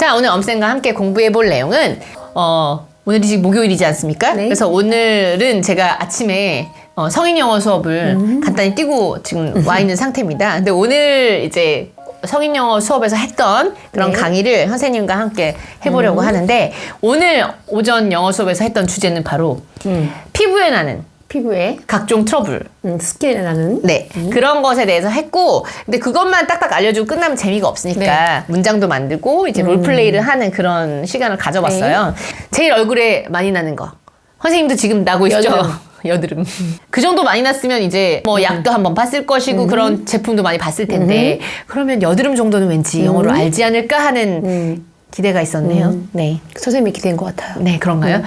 자, 오늘 엄쌤과 함께 공부해 볼 내용은, 어, 오늘이 지금 목요일이지 않습니까? 네. 그래서 오늘은 제가 아침에 어, 성인 영어 수업을 음. 간단히 띄고 지금 와 있는 상태입니다. 근데 오늘 이제 성인 영어 수업에서 했던 그런 네. 음. 강의를 선생님과 함께 해보려고 하는데 오늘 오전 영어 수업에서 했던 주제는 바로 음. 피부에 나는 피부에 각종 트러블. 음, 스킨에 나는 네. 그런 것에 대해서 했고, 근데 그것만 딱딱 알려주고 끝나면 재미가 없으니까 네. 문장도 만들고 이제 롤플레이를 하는 그런 시간을 가져봤어요. 제일 얼굴에 많이 나는 거. 선생님도 지금 나고 있죠? 여드름. 여드름. 그 정도 많이 났으면 이제 뭐 약도 한번 봤을 것이고 그런 제품도 많이 봤을 텐데 그러면 여드름 정도는 왠지 영어로 알지 않을까 하는 기대가 있었네요. 네. 선생님이 기대인 것 같아요. 네, 그런가요?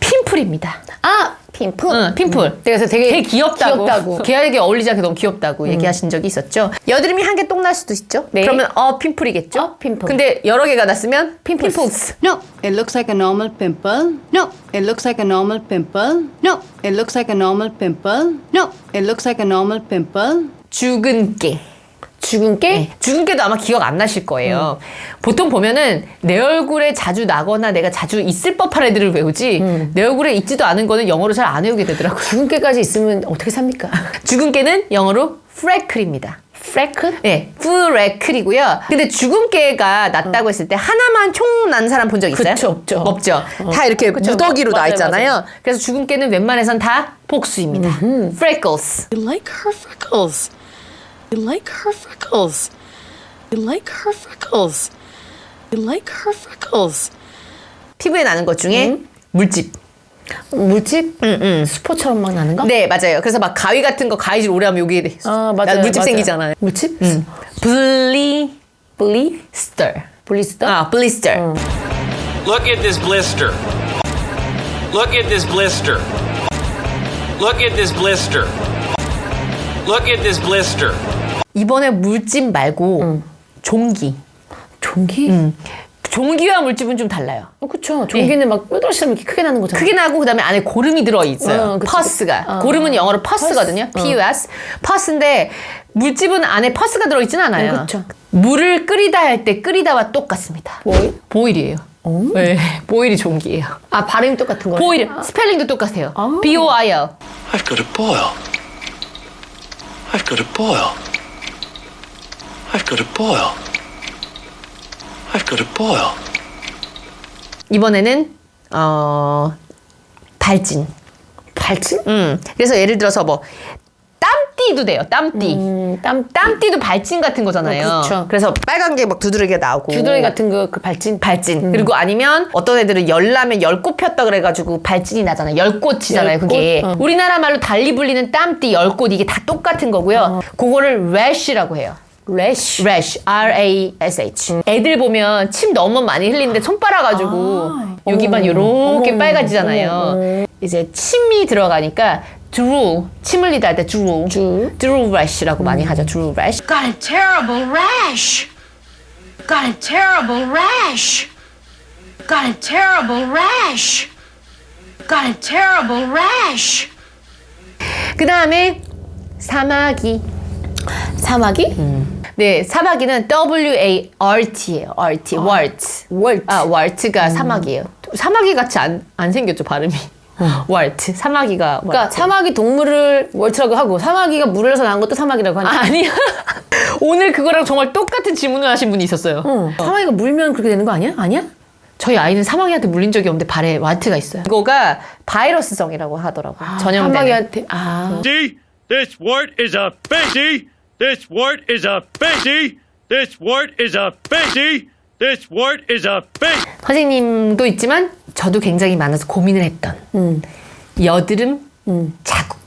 핀풀입니다. 아 핀프. 응, 핀풀. 그래서 되게, 되게 귀엽다고. 귀엽다고. 걔에게 어울리지 않게 너무 귀엽다고 얘기하신 적이 있었죠. 여드름이 한 개 똥 날 수도 있죠. 네. 그러면 어 핀풀이겠죠. 어, 핀풀. 근데 여러 개가 났으면 핀풀스. 핀풀스. No, it looks like a normal pimple. No, it looks like a normal pimple. No, it looks like a normal pimple. No, it looks like a normal pimple. 죽은 깨. 죽은 게 네, 죽은 깨도 아마 기억 안 나실 거예요. 보통 보면은 내 얼굴에 자주 나거나 내가 자주 있을 법한 애들을 외우지 내 얼굴에 있지도 않은 거는 영어로 잘 안 외우게 되더라고요. 죽은 깨까지 있으면 어떻게 삽니까? 죽은 깨는 영어로 freckle입니다. 프레크? 네, freckle이고요. 근데 죽은 깨가 났다고 했을 때 하나만 총 난 사람 본 적 있어요? 그쵸, 없죠. 없죠. 다 이렇게 그쵸. 무더기로 나 맞아요, 있잖아요. 그래서 죽은 깨는 웬만해선 다 복수입니다. freckles. You like her freckles. You like her freckles. You like her freckles. You like her freckles. 피부에 나는 것 중에 물집. 물집? 수포처럼 막 나는 거? 네, 맞아요. 그래서 막 가위 같은 거 가위질 오래 하면 여기에 아 맞아요. 물집 맞아요. 생기잖아요. 물집? 블리 블리? 스터. 블리스터? 아, 블리스터. Look at this blister. Look at this blister. Look at this blister. Look at this blister. 이번에 물집 말고 종기. 종기? 종기와 물집은 좀 달라요. 어, 그쵸. 종기는 막 뾰루시처럼 이렇게 크게 나는 거잖아. 크게 나고 그다음에 안에 고름이 들어 있어요. 어, 그치. 퍼스가. 어. 고름은 영어로 퍼스거든요. 퍼스. P-U-S. 퍼스인데 물집은 안에 퍼스가 들어 있진 않아요. 음, 그쵸. 물을 끓이다 할 때 끓이다와 똑같습니다. 보일? 보일이에요. 네, 보일이 종기예요. 아 발음이 똑같은 거네. 보일 아, 스펠링도 똑같아요. 아. B-O-I-L. I've got a boil. I've got a boil. I've got a boil. I've got a boil. 이번에는 어 발진. 발진? 음. 그래서 예를 들어서 뭐 땀띠도 돼요. 땀띠. 음, 땀, 땀띠도 발진 같은 거잖아요. 어, 그쵸. 그래서 빨간 게 막 두드러기가 나오고. 주둥이 같은 거 그 발진? 발진. 그리고 아니면 어떤 애들은 열나면 열꽃 폈다 그래가지고 발진이 나잖아요. 열꽃이잖아요, 열꽃? 그게. 어. 우리나라 말로 달리 불리는 땀띠, 열꽃 이게 다 똑같은 거고요. 그거를 rash라고 해요. 래쉬. rash, R-A-S-H. 애들 보면 침 너무 많이 흘리는데 손 빨아 가지고 여기만 요렇게. 어머, 이제 침이 들어가니까 drool, 침 흘리다 할 때 drool, drool. drool rash라고 많이 하죠. drool rash. Got a terrible rash. Got a terrible rash. Got a terrible rash. Got a terrible rash. 그 다음에 사마귀. 사마귀? 네, 사마귀는 W-A-R-T예요. R-T, wart. 월트. 아, wart가 사마귀예요. 사마귀 같이 안, 안 생겼죠, 발음이. wart. 사마귀가 그러니까 wart. 사마귀 동물을 월트라고 하고 사마귀가 물을 해서 난 것도 사마귀라고 하니까. 아니야. 오늘 그거랑 정말 똑같은 질문을 하신 분이 있었어요. 어. 사마귀가 물면 그렇게 되는 거 아니야? 아니야? 저희 아이는 사마귀한테 물린 적이 없는데 발에 와트가 있어요. 이거가 바이러스성이라고 하더라고요. 전염되는. 사마귀한테 아. See, this wart is a baby. This wart is a baby. This wart is a baby. This wart is a baby. 선생님도 있지만 저도 굉장히 많아서 고민을 했던 여드름 자국,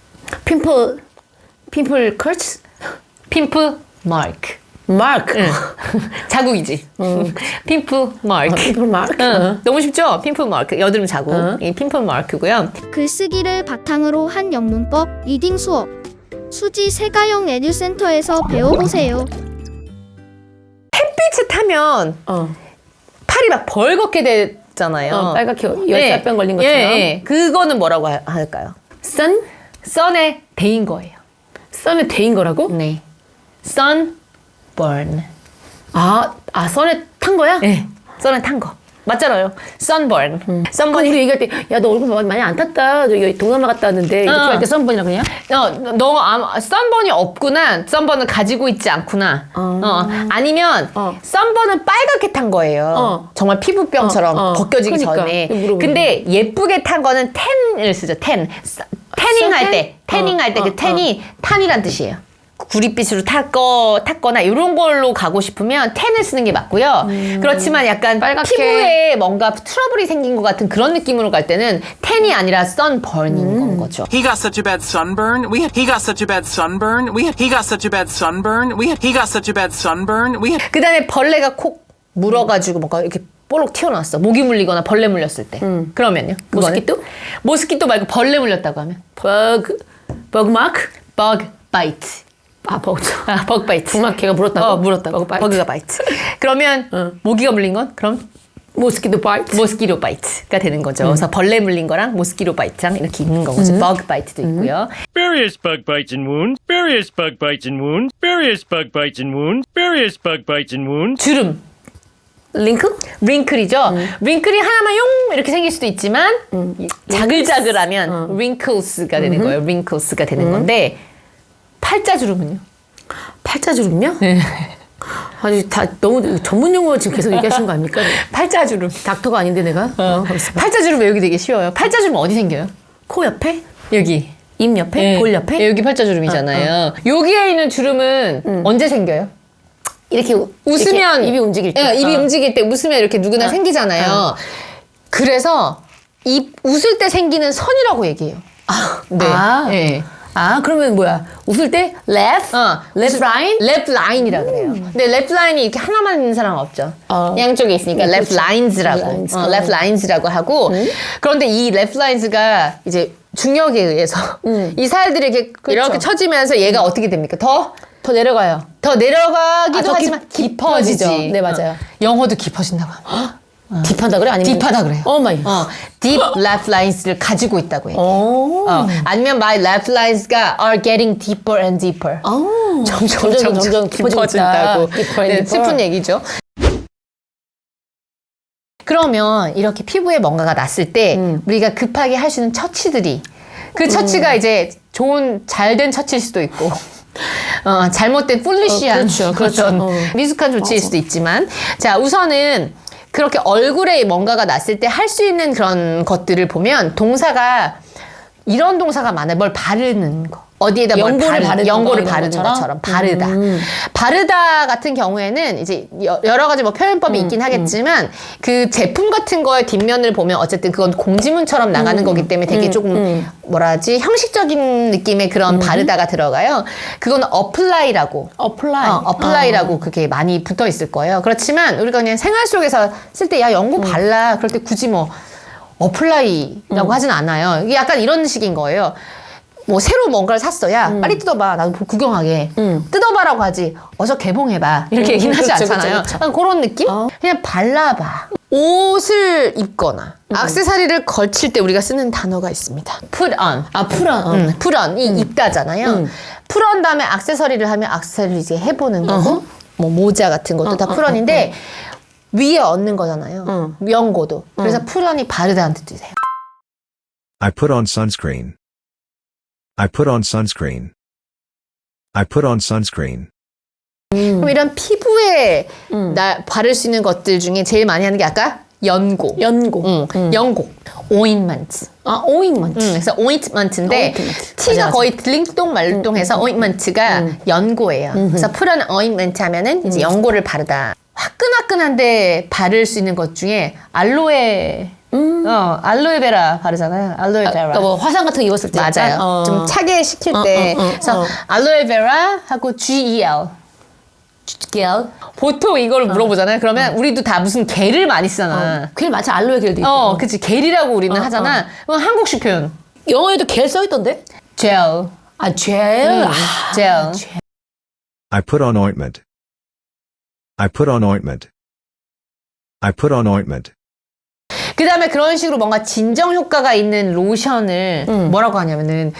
핀플 핀플 커츠 핀프 마크. 마크. 자국이지. 핀프 마크. 핀플 마크. 응, 너무 쉽죠? 핀프 마크. 여드름 자국. 이 핀프 마크고요. 글쓰기를 바탕으로 한 영문법 리딩 수업 수지 세가영 에듀센터에서 배워보세요. 햇빛을 타면 어. 팔이 막 벌겋게 되잖아요. 어, 빨갛게 열사병 걸린 것처럼. 예, 예. 그거는 뭐라고 하- 할까요? 선? 선에 데인 거예요. 선에 데인 거라고? 네. sun burn. 아, 아 선에 탄 거야? 네. 선에 탄 거. 맞잖아요. sunburn. 그 sunburn. 우리 얘기할 때, 야, 너 얼굴 많이 안 탔다. 저기 동남아 갔다 왔는데, 이렇게 어. 할때 썬번이라 그냥? 어, 너 아마 썬번이 없구나. 썬번을 가지고 있지 않구나. 어. 아니면 어. 썬번은 빨갛게 탄 거예요. 어. 정말 피부병처럼 어, 어. 벗겨지기 그러니까. 전에. 근데 예쁘게 탄 거는 텐을 쓰죠. 텐. 태닝 할 때, 선텐? 태닝 할 때 어, 그 어, 텐이 탄이란 뜻이에요. 구릿빛으로 탔거, 탔거나 이런 걸로 가고 싶으면 텐을 쓰는 게 맞고요. 그렇지만 약간 빨갛게. 피부에 뭔가 트러블이 생긴 것 같은 그런 느낌으로 갈 때는 텐이 아니라 선버닝인 건 거죠. He got such a bad sunburn. We had, he got such a bad sunburn. We had, he got such a bad sunburn. We had, he got such a bad sunburn. We had, 그 다음에 벌레가 콕 물어가지고 뭔가 이렇게 뽀록 튀어나왔어. 모기 물리거나 벌레 물렸을 때. 그러면요? 그거는? 모스키토? 모스키토 말고 벌레 물렸다고 하면? 버그, 버그 마크? bug bite. 아, 버그. 아, bug bite. 북마개가 물었다고? 어, 물었다고. 버그 바이트. 버그가 바이트. 그러면 모기가 물린 건? 그럼 모스키토 바이트. 모스키토 바이트가 되는 거죠. 그래서 벌레 물린 거랑 모스키토 바이트랑 이렇게 있는 거죠. bug 바이트도 있고요. Various bug bites and wounds. Various bug bites and wounds. Various bug bites and wounds. Various bug bites and wounds. 주름. 링크? 링클이죠. 링클이 하나만 용 이렇게 생길 수도 있지만 자글자글하면 wrinkles가 되는 거예요. wrinkles가 되는 건데 팔자주름은요? 팔자주름요? 네. 아니, 다 너무 전문 용어 지금 계속 얘기하시는 거 아닙니까? 팔자주름. 닥터가 아닌데 내가? 어, 봐. 팔자주름 외우기 되게 쉬워요. 팔자주름 어디 생겨요? 코 옆에? 여기. 입 옆에? 네. 볼 옆에? 네, 여기 팔자주름이잖아요. 여기에 있는 주름은 언제 생겨요? 이렇게 우- 웃으면 이렇게 입이 움직일 때. 예, 입이 어. 움직일 때 웃으면 이렇게 누구나 생기잖아요. 그래서 입 웃을 때 생기는 선이라고 얘기해요. 네. 아. 예. 아, 그러면 뭐야? 웃을 때 left, 어, left line? 랩 라인이라 그래요. 근데 랩 라인이 이렇게 하나만 있는 사람 은 없죠. 어. 양쪽에 있으니까 네, 랩 그렇죠. 라인즈라고. lines. 어, 랩 라인즈라고 하고 그런데 이랩 라인즈가 이제 중력에 의해서 이 살들이 이렇게 이렇게 쳐지면서 얘가 어떻게 됩니까? 더 더 내려가요. 더 내려가기도 아, 더 하지만 깊- 깊어지죠. 깊어지죠. 네, 맞아요. 어. 영어도 깊어진다고 합니다. 딥하다 그래? 아니면 딥하다 그래요. 어 마이. 어, deep left lines를 가지고 있다고 해요. 오. 어, 아니면 my left lines가 are getting deeper and deeper. 아. 점점 점점, 점점 깊어진다고. Deeper and 네, deeper. 슬픈 얘기죠. 그러면 이렇게 피부에 뭔가가 났을 때 음. 우리가 급하게 할 수 있는 처치들이 그 처치가 이제 좋은 잘된 처치일 수도 있고 어, 잘못된 풀리시한 어, 그렇죠, 그렇죠. 어떤 어. 미숙한 조치일 수도 있지만 자 우선은 그렇게 얼굴에 뭔가가 났을 때 할 수 있는 그런 것들을 보면 동사가 이런 동사가 많아요. 뭘 바르는 거. 어디에다 뭘 연고를 바르- 바르는 연고를 거, 바르는 것처럼? 것처럼, 바르다. 바르다 같은 경우에는 이제 여- 여러 가지 뭐 표현법이 있긴 하겠지만 그 제품 같은 거의 뒷면을 보면 어쨌든 그건 공지문처럼 나가는 거기 때문에 되게 조금 뭐라 하지 형식적인 느낌의 그런 바르다가 들어가요. 그건 apply라고 어플라이. 어, 어플라이라고 그게 많이 붙어 있을 거예요. 그렇지만 우리가 그냥 생활 속에서 쓸 때 야 연고 발라 그럴 때 굳이 뭐 어플라이라고 하진 않아요. 이게 약간 이런 식인 거예요. 뭐 새로 뭔가를 샀어. 야 빨리 뜯어봐. 나도 구경하게. 뜯어봐라고 하지. 어서 개봉해봐. 이렇게 얘기는 하지 그렇죠, 않잖아요. 그렇죠, 약간 그런 느낌? 그냥 발라봐. 옷을 입거나 액세서리를 걸칠 때 우리가 쓰는 단어가 있습니다. put on. 아 풀어. 어. 음, 풀언 이 입다잖아요. 풀언 다음에 액세서리를 하면 액세서리를 이제 해보는 거고 뭐 모자 같은 것도 다 풀언인데 위에 얹는 거잖아요. 연고도. 그래서 풀언이 바르다는 뜻이세요. I put on sunscreen. I put on sunscreen. I put on sunscreen. 그럼 이런 피부에 나 바를 수 있는 것들 중에 제일 많이 하는 게 아까 연고. 연고. 응, 연고. 오인먼트. 아 오인먼트. 음, 그래서 오인트먼트인데 오인트먼트. T가 맞아. 거의 들링똥말똥해서 오인트먼트가 연고예요. 그래서 푸른 오인트먼트 하면은 이제 연고를 바르다. 화끈화끈한데 바를 수 있는 것 중에 알로에 어 알로에베라 바르잖아요. 알로에베라. 그러니까 뭐 화상 같은 거 입었을 때 맞아요. 어. 좀 차게 식힐 어, 때 어, 어, 그래서 어. 알로에베라 하고 GEL. 겔. 보통 이걸 물어보잖아요. 그러면 우리도 다 무슨 겔을 많이 쓰잖아. 겔 많지 알로에 겔도 있고. 어, 그치. 겔이라고 우리는 어, 하잖아. 그건 한국식 표현. 영어에도 겔 써 있던데? 젤. 아 젤. 음, 아, 젤. I put on ointment. I put on ointment. I put on ointment. 그 다음에 그런 식으로 뭔가 진정 효과가 있는 로션을 뭐라고 하냐면은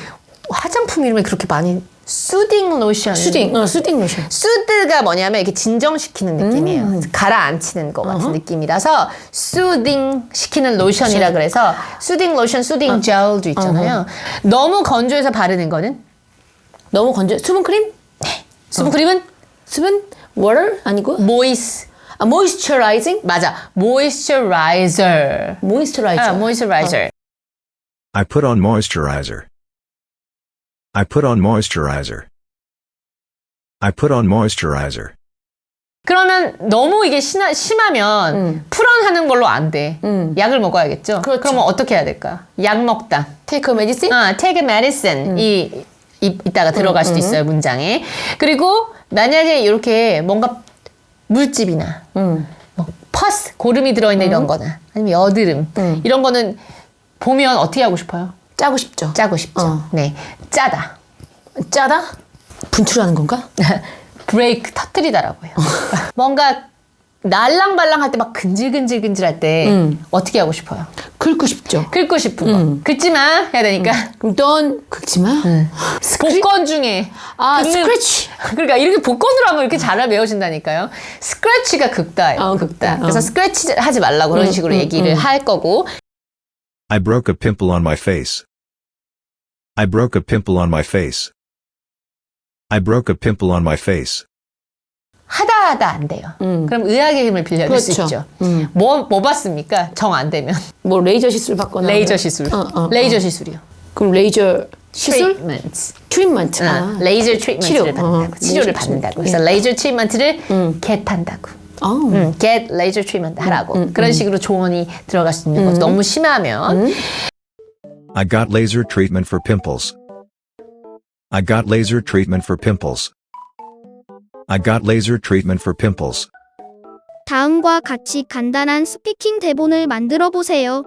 화장품 이름에 그렇게 많이 수딩 로션. 수딩, 어, 수딩 로션. 수드가 뭐냐면 이렇게 진정시키는 느낌이에요. 음. 가라앉히는 것 같은 느낌이라서 수딩 시키는 로션이라 그래서 수딩 로션, 수딩 어. 젤도 있잖아요. 너무 건조해서 바르는 거는 너무 건조. 수분크림? 네. 수분크림은? 수분? 워터? 아니고? 모이스. 아, 모이스처라이징? 맞아. 모이스처라이저. 모이스처라이저. 아, 모이스처라이저. I put on moisturizer. I put on moisturizer. I put on moisturizer. 그러면 너무 이게 심하, 심하면 풀언하는 걸로 안 돼. 약을 먹어야겠죠. 그렇죠. 그러면 어떻게 해야 될까? 약 먹다. 테이크 메디신? 아, take a medicine. 이, 이 이따가 들어갈 수도 있어요, 문장에. 그리고 만약에 이렇게 뭔가 물집이나 뭐 퍼스, 고름이 들어있는 이런 거나 아니면 여드름 이런 거는 보면 어떻게 하고 싶어요? 짜고 싶죠. 짜고 싶죠. 어. 네. 짜다. 짜다? 분출하는 건가? 브레이크 터트리다라고요. 뭔가 날랑발랑 할 때 막 근질근질근질 할때 어떻게 하고 싶어요? 긁고 싶죠. 긁고 싶은 거. 긁지 마 해야 되니까. 그럼 넌 긁지 마. 복권 중에 아, 긁는- 스크래치. 그러니까 이렇게 복권으로 하면 이렇게 잘 외워진다니까요. 스크래치가 극다예요. 어, 극다. 극다. 그래서 어. 스크래치 하지 말라고 그런 식으로 얘기를 할 거고. I broke a pimple on my face. I broke a pimple on my face. I broke a pimple on my face. 하다 하다 안 돼요. 그럼 의학의 힘을 빌려줄 수 그렇죠. 있죠. 음. 뭐, 뭐 받습니까? 정 안 되면. 뭐 레이저 시술 받거나. 레이저 시술. 어, 어, 레이저 어. 시술이요. 그럼 레이저 시술? 트리트먼트. 트리트먼트. 아, 아. 레이저 트리트먼트를 치료. 받는다고. 어, 치료를 레이저 받는다고. 트리트먼트. 그래서 레이저 트리트먼트를 get한다고. 아. 음, get laser treatment 하라고. 그런 식으로 조언이 들어갈 수 있는 거죠. 너무 심하면. I got laser treatment for pimples. I got laser treatment for pimples. I got laser treatment for pimples. 다음과 같이 간단한 스피킹 대본을 만들어 보세요.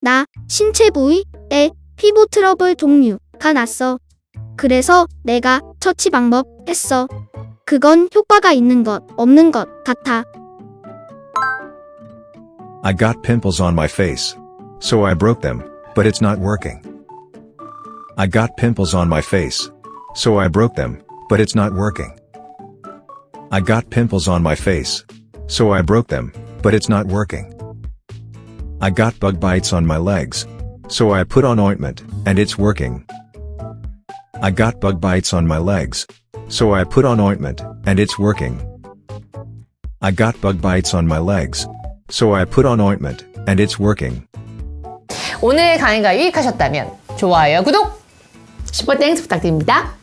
나 신체 부위에 피부 트러블 종류가 났어. 그래서 내가 처치 방법 했어. 그건 효과가 있는 것, 없는 것 같아. I got pimples on my face. So I broke them, but it's not working. I got pimples on my face. So I broke them, but it's not working. I got pimples on my face. So I broke them, but it's not working. I got bug bites on my legs. So I put on ointment, and it's working. I got bug bites on my legs. So I put on ointment, and it's working. I got bug bites on my legs. So I put on ointment, and it's working. 오늘 강의가 유익하셨다면 좋아요, 구독! 슈퍼 땡스 부탁드립니다.